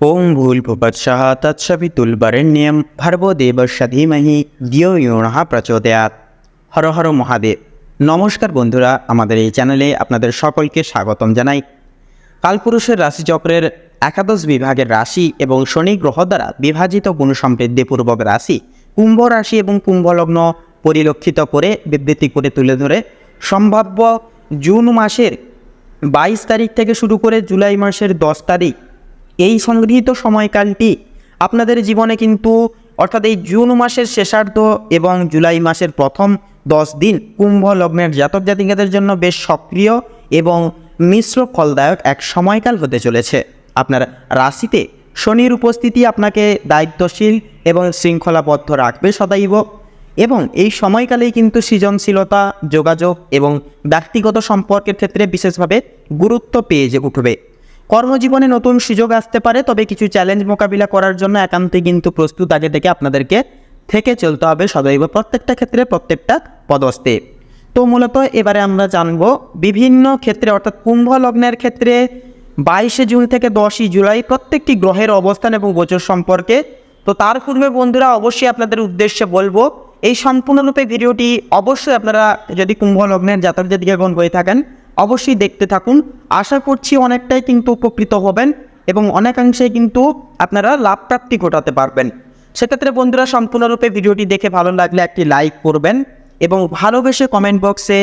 ওং ভূর্ভুবৎসः তৎসবিতুল্বরেণ্যম ভর্গো দেবস্য ধীমহি ধিয়ো ইয়ো নঃ প্রচোদয়াৎ হর হর মহাদেব নমস্কার বন্ধুরা আমাদের এই চ্যানেলে আপনাদের সকলকে স্বাগতম জানাই কালপুরুষের রাশিচক্রের একাদশ বিভাগের রাশি এবং শনি গ্রহ দ্বারা বিভাজিত গুণসমৃদ্ধিপূর্বক রাশি কুম্ভ রাশি এবং কুম্ভ লগ্ন পরিলক্ষিত করে বিবৃতি করে তুলে ধরে সম্ভাব্য জুন মাসের বাইশ তারিখ থেকে শুরু করে জুলাই মাসের দশ তারিখ এই সংগৃহীত সময়কালটি আপনাদের জীবনে কিন্তু, অর্থাৎ এই জুন মাসের শেষার্ধ এবং জুলাই মাসের প্রথম দশ দিন কুম্ভ লগ্নের জাতক জাতিকাদের জন্য বেশ সক্রিয় এবং মিশ্র ফলদায়ক এক সময়কাল হতে চলেছে। আপনার রাশিতে শনির উপস্থিতি আপনাকে দায়িত্বশীল এবং শৃঙ্খলাবদ্ধ রাখবে সদাইব এবং এই সময়কালেই কিন্তু সৃজনশীলতা, যোগাযোগ এবং ব্যক্তিগত সম্পর্কের ক্ষেত্রে বিশেষভাবে গুরুত্ব পেয়ে যে উঠবে। কর্মজীবনে নতুন সুযোগ আসতে পারে, তবে কিছু চ্যালেঞ্জ মোকাবিলা করার জন্য একান্তই কিন্তু প্রস্তুত আগে থেকে আপনাদেরকে থেকে চলতে হবে সদৈব প্রত্যেকটা ক্ষেত্রে, প্রত্যেকটা পদস্থে। তো মূলত এবারে আমরা জানব বিভিন্ন ক্ষেত্রে, অর্থাৎ কুম্ভ লগ্নের ক্ষেত্রে বাইশে জুন থেকে দশই জুলাই প্রত্যেকটি গ্রহের অবস্থান এবং গোচর সম্পর্কে। তো তার পূর্বে বন্ধুরা অবশ্যই আপনাদের উদ্দেশ্যে বলব, এই সম্পূর্ণরূপে ভিডিওটি অবশ্যই আপনারা যদি কুম্ভ লগ্নের জাতক জাতিকাগণ হয়ে থাকেন অবশ্যই দেখতে থাকুন। আশা করছি অনেকটাই কিন্তু উপকৃত হবেন এবং অনেকাংশে কিন্তু আপনারা লাভ প্রাপ্তি ঘটাতে পারবেন। সেক্ষেত্রে বন্ধুরা, সম্পূর্ণরূপে ভিডিওটি দেখে ভালো লাগলে একটি লাইক করবেন এবং ভালোবেসে কমেন্ট বক্সে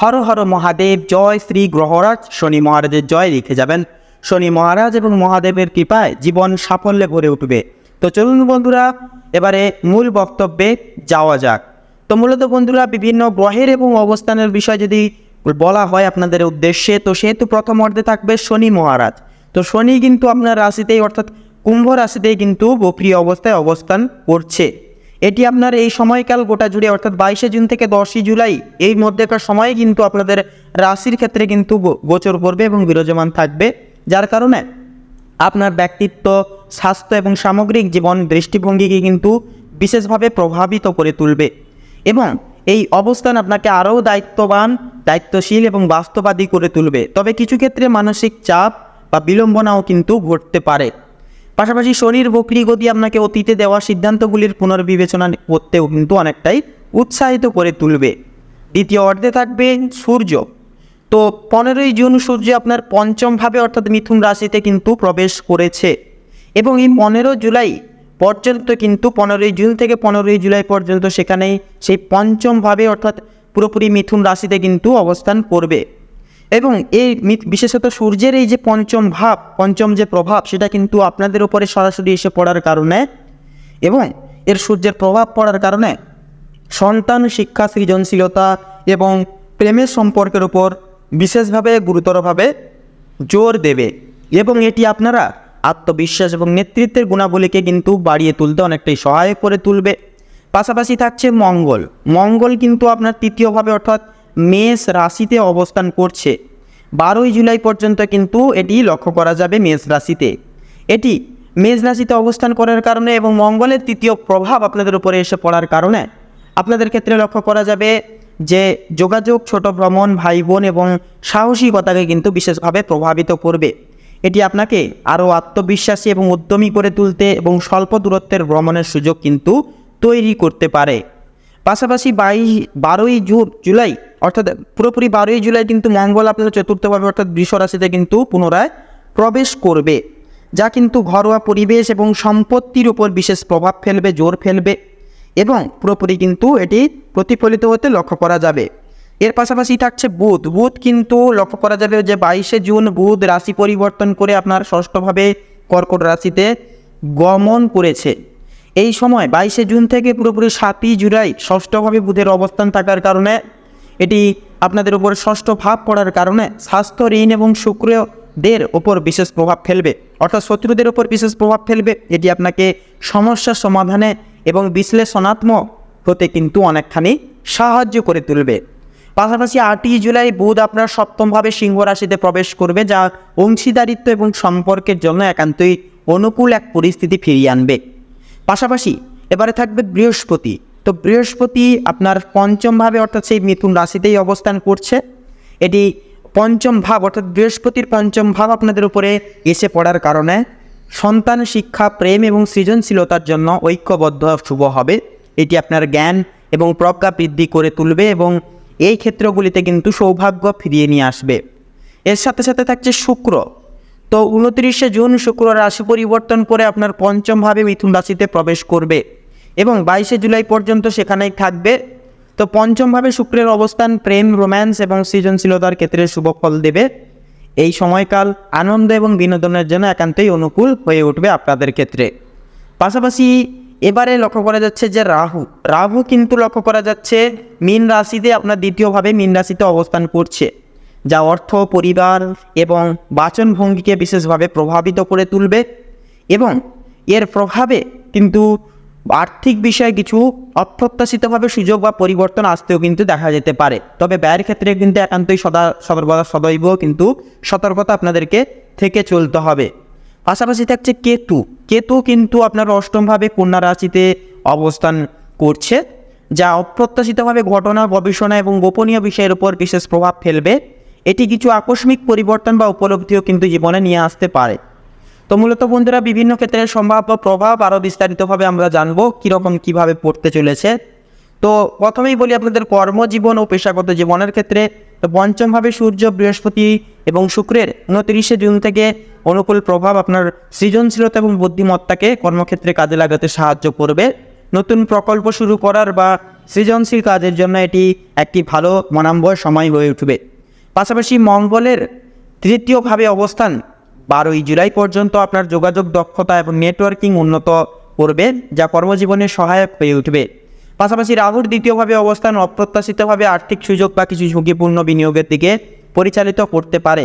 হর হর মহাদেব, জয় শ্রী গ্রহরাজ, শনি মহারাজের জয় লিখে যাবেন। শনি মহারাজ এবং মহাদেবের কৃপায় জীবন সাফল্যে ভরে উঠবে। তো চলুন বন্ধুরা, এবারে মূল বক্তব্যে যাওয়া যাক। তো মূলত বন্ধুরা, বিভিন্ন গ্রহের এবং অবস্থানের বিষয় যদি বলা হয় আপনাদের উদ্দেশ্যে, তো সেহেতু প্রথম অর্ধে থাকবে শনি মহারাজ। তো শনি কিন্তু আপনার রাশিতেই, অর্থাৎ কুম্ভ রাশিতেই কিন্তু বক্রিয় অবস্থায় অবস্থান করছে। এটি আপনার এই সময়কাল গোটা জুড়ে, অর্থাৎ বাইশে জুন থেকে দশই জুলাই, এই মধ্যেকার সময়ে কিন্তু আপনাদের রাশির ক্ষেত্রে কিন্তু গোচর করবে এবং বিরাজমান থাকবে। যার কারণে আপনার ব্যক্তিত্ব, স্বাস্থ্য এবং সামগ্রিক জীবন দৃষ্টিভঙ্গিকে কিন্তু বিশেষভাবে প্রভাবিত করে তুলবে। এবং এই অবস্থান আপনাকে আরও দায়িত্ববান, দায়িত্বশীল এবং বাস্তবাদী করে তুলবে। তবে কিছু ক্ষেত্রে মানসিক চাপ বা বিলম্বনাও কিন্তু ঘটতে পারে। পাশাপাশি শনির বকরি গতি আপনাকে অতীতে দেওয়া সিদ্ধান্তগুলির পুনর্বিবেচনা করতেও কিন্তু অনেকটাই উৎসাহিত করে তুলবে। দ্বিতীয় অর্ধে থাকবে সূর্য। তো পনেরোই জুন সূর্য আপনার পঞ্চমভাবে অর্থাৎ মিথুন রাশিতে কিন্তু প্রবেশ করেছে। এবং এই পনেরো জুলাই পর্যন্ত কিন্তু পনেরোই জুন থেকে পনেরোই জুলাই পর্যন্ত সেখানেই সেই পঞ্চমভাবে অর্থাৎ পুরোপুরি মিথুন রাশিতে কিন্তু অবস্থান করবে। এবং এই বিশেষত সূর্যের এই যে পঞ্চম ভাব, পঞ্চম যে প্রভাব, সেটা কিন্তু আপনাদের উপরে সরাসরি এসে পড়ার কারণে এবং এর সূর্যের প্রভাব পড়ার কারণে সন্তান শিক্ষা, সৃজনশীলতা এবং প্রেমের সম্পর্কের উপর বিশেষভাবে গুরুতরভাবে জোর দেবে। এবং এটি আপনারা আত্মবিশ্বাস এবং নেতৃত্বের গুণাবলীকে কিন্তু বাড়িয়ে তুলতে অনেকটাই সহায়ক করে তুলবে। পাশাপাশি থাকছে মঙ্গল। মঙ্গল কিন্তু আপনার তৃতীয়ভাবে অর্থাৎ মেষ রাশিতে অবস্থান করছে। বারোই জুলাই পর্যন্ত কিন্তু এটি লক্ষ্য করা যাবে মেষ রাশিতে। এটি মেষ রাশিতে অবস্থান করার কারণে এবং মঙ্গলের তৃতীয় প্রভাব আপনাদের উপরে এসে পড়ার কারণে আপনাদের ক্ষেত্রে লক্ষ্য করা যাবে যে যোগাযোগ, ছোট ভ্রমণ ভাই বোন এবং সাহসিকতাকে কিন্তু বিশেষভাবে প্রভাবিত করবে। এটি আপনাকে আরও আত্মবিশ্বাসী এবং উদ্যমী করে তুলতে এবং স্বল্প দূরত্বের ভ্রমণের সুযোগ কিন্তু তৈরি করতে পারে। পাশাপাশি বাইশ, বারোই জুন জুলাই, অর্থাৎ পুরোপুরি বারোই জুলাই কিন্তু মঙ্গল আপনার চতুর্থভাবে অর্থাৎ বৃষ রাশিতে কিন্তু পুনরায় প্রবেশ করবে, যা কিন্তু ঘরোয়া পরিবেশ এবং সম্পত্তির উপর বিশেষ প্রভাব ফেলবে, জোর ফেলবে এবং পুরোপুরি কিন্তু এটি প্রতিফলিত হতে লক্ষ্য করা যাবে। এর পাশাপাশি থাকছে বুধ। বুধ কিন্তু লক্ষ্য করা যাবে যে বাইশে জুন বুধ রাশি পরিবর্তন করে আপনার ষষ্ঠভাবে কর্কট রাশিতে গমন করেছে। এই সময় বাইশে জুন থেকে পুরোপুরি সাতই জুলাই ষষ্ঠভাবে বুধের অবস্থান থাকার কারণে এটি আপনাদের উপর ষষ্ঠ ভাব পড়ার কারণে স্বাস্থ্য, ঋণ এবং শুক্রদের ওপর বিশেষ প্রভাব ফেলবে। অর্থাৎ শত্রুদের ওপর বিশেষ প্রভাব ফেলবে। এটি আপনাকে সমস্যার সমাধানে এবং বিশ্লেষণাত্মক হতে কিন্তু অনেকখানি সাহায্য করে তুলবে। পাশাপাশি আটই জুলাই বুধ আপনার সপ্তমভাবে সিংহ রাশিতে প্রবেশ করবে, যা অংশীদারিত্ব এবং সম্পর্কের জন্য একান্তই অনুকূল এক পরিস্থিতি ফিরিয়ে আনবে। পাশাপাশি এবারে থাকবে বৃহস্পতি। তো বৃহস্পতি আপনার পঞ্চম ভাবে অর্থাৎ সেই মিথুন রাশিতেই অবস্থান করছে। এটি পঞ্চম ভাব, অর্থাৎ বৃহস্পতির পঞ্চম ভাব আপনাদের উপরে এসে পড়ার কারণে সন্তান শিক্ষা, প্রেম এবং সৃজনশীলতার জন্য ঐক্যবদ্ধ শুভ হবে। এটি আপনার জ্ঞান এবং প্রজ্ঞা বৃদ্ধি করে তুলবে এবং এই ক্ষেত্রগুলিতে কিন্তু সৌভাগ্য ফিরিয়ে নিয়ে আসবে। এর সাথে সাথে থাকছে শুক্র। তো উনত্রিশে জুন শুক্র রাশি পরিবর্তন করে আপনার পঞ্চমভাবে মিথুন রাশিতে প্রবেশ করবে এবং বাইশে জুলাই পর্যন্ত সেখানেই থাকবে। তো পঞ্চমভাবে শুক্রের অবস্থান প্রেম, রোম্যান্স এবং সৃজনশীলতার ক্ষেত্রে শুভ ফল দেবে। এই সময়কাল আনন্দ এবং বিনোদনের জন্য একান্তই অনুকূল হয়ে উঠবে আপনাদের ক্ষেত্রে। পাশাপাশি এবারে লক্ষ্য করা যাচ্ছে যে রাহু রাহু কিন্তু লক্ষ্য করা যাচ্ছে মীন রাশিতে আপনার দ্বিতীয়ভাবে মীন রাশিতে অবস্থান করছে, যা অর্থ, পরিবার এবং বাচনভঙ্গিকে বিশেষভাবে প্রভাবিত করে তুলবে এবং এর প্রভাবে কিন্তু আর্থিক বিষয়ে কিছু অপ্রত্যাশিতভাবে সুযোগ বা পরিবর্তন আসতেও কিন্তু দেখা যেতে পারে। তবে ব্যয়ের ক্ষেত্রে কিন্তু একান্তই সদা সতর্কতা সদৈব কিন্তু সতর্কতা আপনাদেরকে থেকে চলতে হবে। পাশাপাশি থাকছে কেতু। কেতু কিন্তু আপনার অষ্টমভাবে কন্যা রাশিতে অবস্থান করছে, যা অপ্রত্যাশিতভাবে ঘটনা গবেষণা এবং গোপনীয় বিষয়ের উপর বিশেষ প্রভাব ফেলবে। এটি কিছু আকস্মিক পরিবর্তন বা উপলব্ধিও কিন্তু জীবনে নিয়ে আসতে পারে। তো মূলত বন্ধুরা, বিভিন্ন ক্ষেত্রে সম্ভাব্য প্রভাব আরও বিস্তারিতভাবে আমরা জানব, কীরকম কীভাবে পড়তে চলেছে। তো প্রথমেই বলি আপনাদের কর্মজীবন ও পেশাগত জীবনের ক্ষেত্রে তো পঞ্চমভাবে সূর্য, বৃহস্পতি এবং শুক্রের উনত্রিশে জুন থেকে অনুকূল প্রভাব আপনার সৃজনশীলতা এবং বুদ্ধিমত্তাকে কর্মক্ষেত্রে কাজে লাগাতে সাহায্য করবে। নতুন প্রকল্প শুরু করার বা সৃজনশীল কাজের জন্য এটি একটি ভালো মনাম্বর সময় হয়ে উঠবে। পাশাপাশি মঙ্গলের তৃতীয়ভাবে অবস্থান বারোই জুলাই পর্যন্ত আপনার যোগাযোগ দক্ষতা এবং নেটওয়ার্কিং উন্নত করবে, যা কর্মজীবনে সহায়ক হয়ে উঠবে। পাশাপাশি রাহুর দ্বিতীয়ভাবে অবস্থান অপ্রত্যাশিতভাবে আর্থিক সুযোগ বা কিছু ঝুঁকিপূর্ণ বিনিয়োগের দিকে পরিচালিত করতে পারে।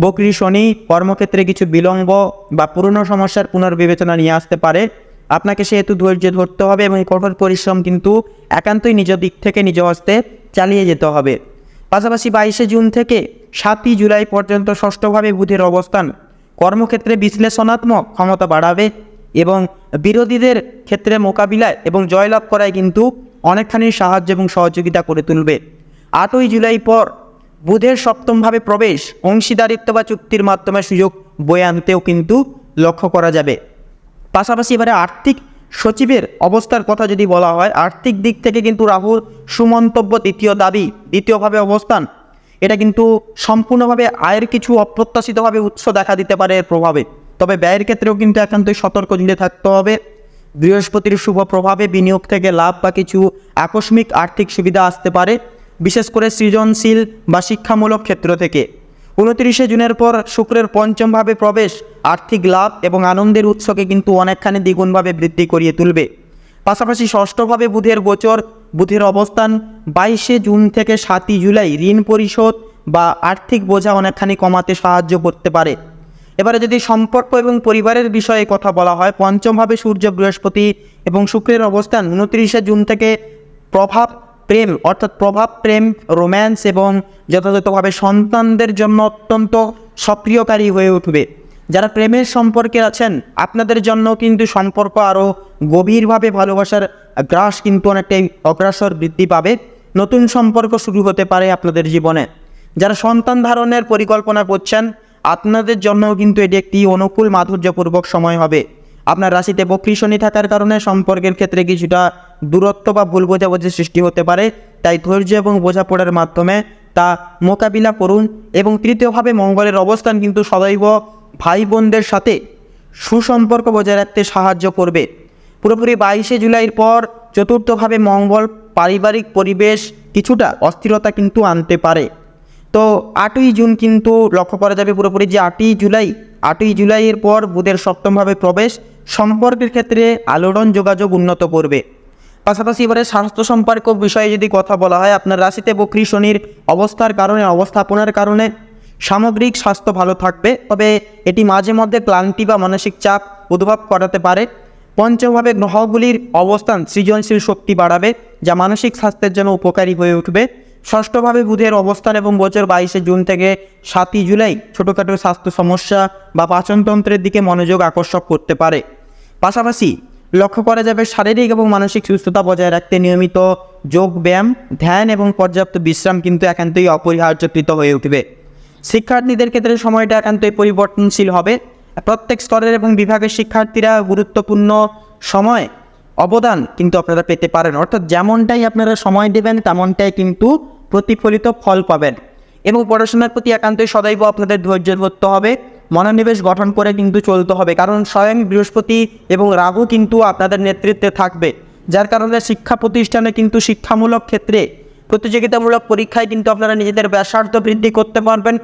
বকরি শনি কর্মক্ষেত্রে কিছু বিলম্ব বা পুরনো সমস্যার পুনর্বিবেচনা নিয়ে আসতে পারে। আপনাকে সেহেতু ধৈর্য ধরতে হবে এবং কঠোর পরিশ্রম কিন্তু একান্তই নিজ দিক থেকে নিজ হস্তে চালিয়ে যেতে হবে। পাশাপাশি বাইশে জুন থেকে সাতই জুলাই পর্যন্ত ষষ্ঠভাবে বুধের অবস্থান। কর্মক্ষেত্রে বিশ্লেষণাত্মক ক্ষমতা বাড়াবে এবং বিরোধীদের ক্ষেত্রে মোকাবিলায় এবং জয়লাভ করায় কিন্তু অনেকখানি সাহায্য এবং সহযোগিতা করে তুলবে। আটই জুলাই পর বুধের সপ্তমভাবে প্রবেশ, অংশীদারিত্ব বা চুক্তির মাধ্যমে সুযোগ বয়ে আনতেও কিন্তু লক্ষ্য করা যাবে। পাশাপাশি এবারে আর্থিক সচিবের অবস্থার কথা যদি বলা হয়, আর্থিক দিক থেকে কিন্তু রাহুর সুমন্তব্য দ্বিতীয় দাবি, দ্বিতীয়ভাবে অবস্থান। এটা কিন্তু সম্পূর্ণভাবে আয়ের কিছু অপ্রত্যাশিতভাবে উৎস দেখা দিতে পারে এর প্রভাবে। তবে ব্যয়ের ক্ষেত্রেও কিন্তু একান্তই সতর্ক দিলে থাকতে হবে। বৃহস্পতির শুভ প্রভাবে বিনিয়োগ থেকে লাভ বা কিছু আকস্মিক আর্থিক সুবিধা আসতে পারে, বিশেষ করে সৃজনশীল বা শিক্ষামূলক ক্ষেত্র থেকে। উনত্রিশে জুনের পর শুক্রের পঞ্চমভাবে প্রবেশ আর্থিক লাভ এবং আনন্দের উৎসকে কিন্তু অনেকখানি দ্বিগুণভাবে বৃদ্ধি করিয়ে তুলবে। পাশাপাশি ষষ্ঠভাবে বুধের গোচর, বুধের অবস্থান, বাইশে জুন থেকে সাতই জুলাই ঋণ পরিশোধ বা আর্থিক বোঝা অনেকখানি কমাতে সাহায্য করতে পারে। এবারে যদি সম্পর্ক এবং পরিবারের বিষয়ে কথা বলা হয়, পঞ্চমভাবে সূর্য, বৃহস্পতি এবং শুক্রের অবস্থান উনত্রিশে জুন থেকে প্রভাব প্রেম, অর্থাৎ প্রভাব প্রেম রোম্যান্স এবং যথাযথভাবে সন্তানদের জন্য অত্যন্ত সক্রিয়কারী হয়ে উঠবে। যারা প্রেমের সম্পর্কে আছেন, আপনাদের জন্য কিন্তু সম্পর্ক আরও গভীরভাবে ভালোবাসার গ্রাস কিন্তু অনেকটাই অগ্রাসর বৃদ্ধি পাবে। নতুন সম্পর্ক শুরু হতে পারে আপনাদের জীবনে। যারা সন্তান ধারণের পরিকল্পনা করছেন আপনাদের জন্যও কিন্তু এটি একটি অনুকূল মাধুর্যপূর্বক সময় হবে। আপনার রাশিতে বক্রী শনি থাকার কারণে সম্পর্কের ক্ষেত্রে কিছুটা দূরত্ব বা ভুল বোঝাবুঝি সৃষ্টি হতে পারে। তাই ধৈর্য এবং বোঝাপড়ার মাধ্যমে তা মোকাবিলা করুন এবং তৃতীয়ভাবে মঙ্গলের অবস্থান কিন্তু সদৈব ভাই বোনদের সাথে সুসম্পর্ক বজায় রাখতে সাহায্য করবে। পুরোপুরি বাইশে জুলাইয়ের পর চতুর্থভাবে মঙ্গল পারিবারিক পরিবেশ কিছুটা অস্থিরতা কিন্তু আনতে পারে। তো আটই জুন কিন্তু লক্ষ্য করা যাবে পুরোপুরি যে আটই জুলাই, আটই জুলাইয়ের পর বুধের সপ্তমভাবে প্রবেশ, সম্পর্কের ক্ষেত্রে আলোড়ন যোগাযোগ উন্নত করবে। পাশাপাশি এবারে স্বাস্থ্য সম্পর্ক বিষয়ে যদি কথা বলা হয়, আপনার রাশিতে বকরি শনির অবস্থার কারণে, অবস্থাপনার কারণে সামগ্রিক স্বাস্থ্য ভালো থাকবে, তবে এটি মাঝে মধ্যে ক্লান্তি বা মানসিক চাপ উদ্ভব করাতে পারে। পঞ্চমভাবে গ্রহগুলির অবস্থান সৃজনশীল শক্তি বাড়াবে, যা মানসিক স্বাস্থ্যের জন্য উপকারী হয়ে উঠবে। ষষ্ঠভাবে বুধের অবস্থান এবং বছর বাইশে জুন থেকে সাতই জুলাই ছোটোখাটো স্বাস্থ্য সমস্যা বা পাচনতন্ত্রের দিকে মনোযোগ আকর্ষক করতে পারে। পাশাপাশি লক্ষ্য করা যাবে শারীরিক এবং মানসিক সুস্থতা বজায় রাখতে নিয়মিত যোগ ব্যায়াম, ধ্যান এবং পর্যাপ্ত বিশ্রাম কিন্তু একান্তই অপরিহার্যকৃত হয়ে উঠবে। শিক্ষার্থীদের ক্ষেত্রে সময়টা একান্তই পরিবর্তনশীল হবে। প্রত্যেক স্তরের এবং বিভাগের শিক্ষার্থীরা গুরুত্বপূর্ণ সময় অবদান কিন্তু আপনারা পেতে পারেন। অর্থাৎ যেমনটাই আপনারা সময় দেবেন, তেমনটাই কিন্তু প্রতিফলিত ফল পাবেন। এবং পড়াশোনার প্রতি একান্তই সদৈব আপনাদের ধৈর্য ধরতে হবে। মনোনিবেশ গঠন করে কিন্তু চলতে হবে। কারণ স্বয়ং বৃহস্পতি এবং রাহু কিন্তু আপনাদের নেতৃত্বে থাকবে। যার কারণে শিক্ষা প্রতিষ্ঠানে কিন্তু শিক্ষামূলক ক্ষেত্রে প্রতিযোগিতামূলক পরীক্ষায় কিন্তু আপনারা নিজেদের ব্যাসার্থ বৃদ্ধি করতে পারবেন।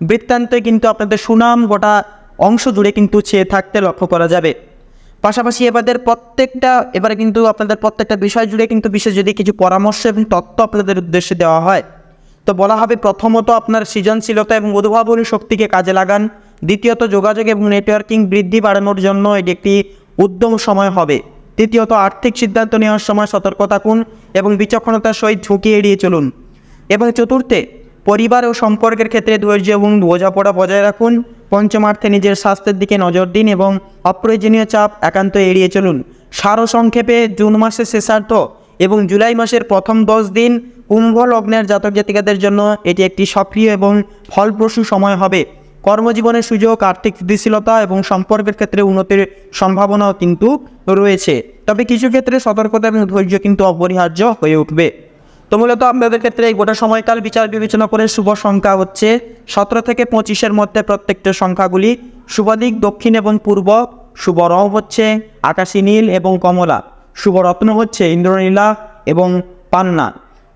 বৃত্তান্তে কিন্তু আপনাদের সুনাম গোটা অংশ জুড়ে কিন্তু চেয়ে থাকতে লক্ষ্য করা যাবে। পাশাপাশি এবারের প্রত্যেকটা, এবারে কিন্তু আপনাদের প্রত্যেকটা বিষয় জুড়ে কিন্তু বিশেষ যদি কিছু পরামর্শ এবং তত্ত্ব আপনাদের উদ্দেশ্যে দেওয়া হয়, তো বলা হবে প্রথমত আপনার সৃজনশীলতা এবং উদ্ভাবনী শক্তিকে কাজে লাগান। দ্বিতীয়ত যোগাযোগ এবং নেটওয়ার্কিং বৃদ্ধি বাড়ানোর জন্য এটি একটি উদ্যম সময় হবে। তৃতীয়ত আর্থিক সিদ্ধান্ত নেওয়ার সময় সতর্ক থাকুন এবং বিচক্ষণতার সহিত ঝুঁকি এড়িয়ে চলুন। এবং চতুর্থে পরিবার ও সম্পর্কের ক্ষেত্রে ধৈর্য এবং বোঝাপড়া বজায় রাখুন। পঞ্চমার্থে নিজের স্বাস্থ্যের দিকে নজর দিন এবং অপ্রয়োজনীয় চাপ একান্ত এড়িয়ে চলুন। সারসংক্ষেপে জুন মাসের শেষার্ধ এবং জুলাই মাসের প্রথম দশ দিন কুম্ভ লগ্নের জাতক জাতিকাদের জন্য এটি একটি সক্রিয় এবং ফলপ্রসূ সময় হবে। কর্মজীবনের সুযোগ, আর্থিক স্থিতিশীলতা এবং সম্পর্কের ক্ষেত্রে উন্নতির সম্ভাবনাও কিন্তু রয়েছে। তবে কিছু ক্ষেত্রে সতর্কতা এবং ধৈর্য কিন্তু অপরিহার্য হয়ে উঠবে। তো মূলত আপনাদের ক্ষেত্রে এই গোটা সময়কাল বিচার বিবেচনা করে শুভ সংখ্যা হচ্ছে সতেরো থেকে পঁচিশের মধ্যে প্রত্যেকটা সংখ্যাগুলি। শুভ দিক দক্ষিণ এবং পূর্ব, শুভ রং হচ্ছে আকাশী নীল এবং কমলা, শুভ রত্ন হচ্ছে ইন্দ্রনীলা এবং পান্না।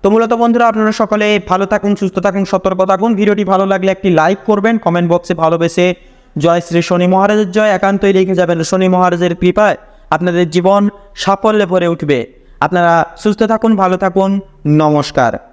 তো মূলত বন্ধুরা, আপনারা সকলে ভালো থাকুন, সুস্থ থাকুন, সতর্ক থাকুন। ভিডিওটি ভালো লাগলে একটি লাইক করবেন, কমেন্ট বক্সে ভালোবেসে জয় শ্রী শনি মহারাজের জয়। একান্তই লিখে যাবেন শনি মহারাজের কৃপায়। আপনাদের জীবন সাফল্যে ভরে উঠবে। আপনারা সুস্থ থাকুন, ভালো থাকুন। নমস্কার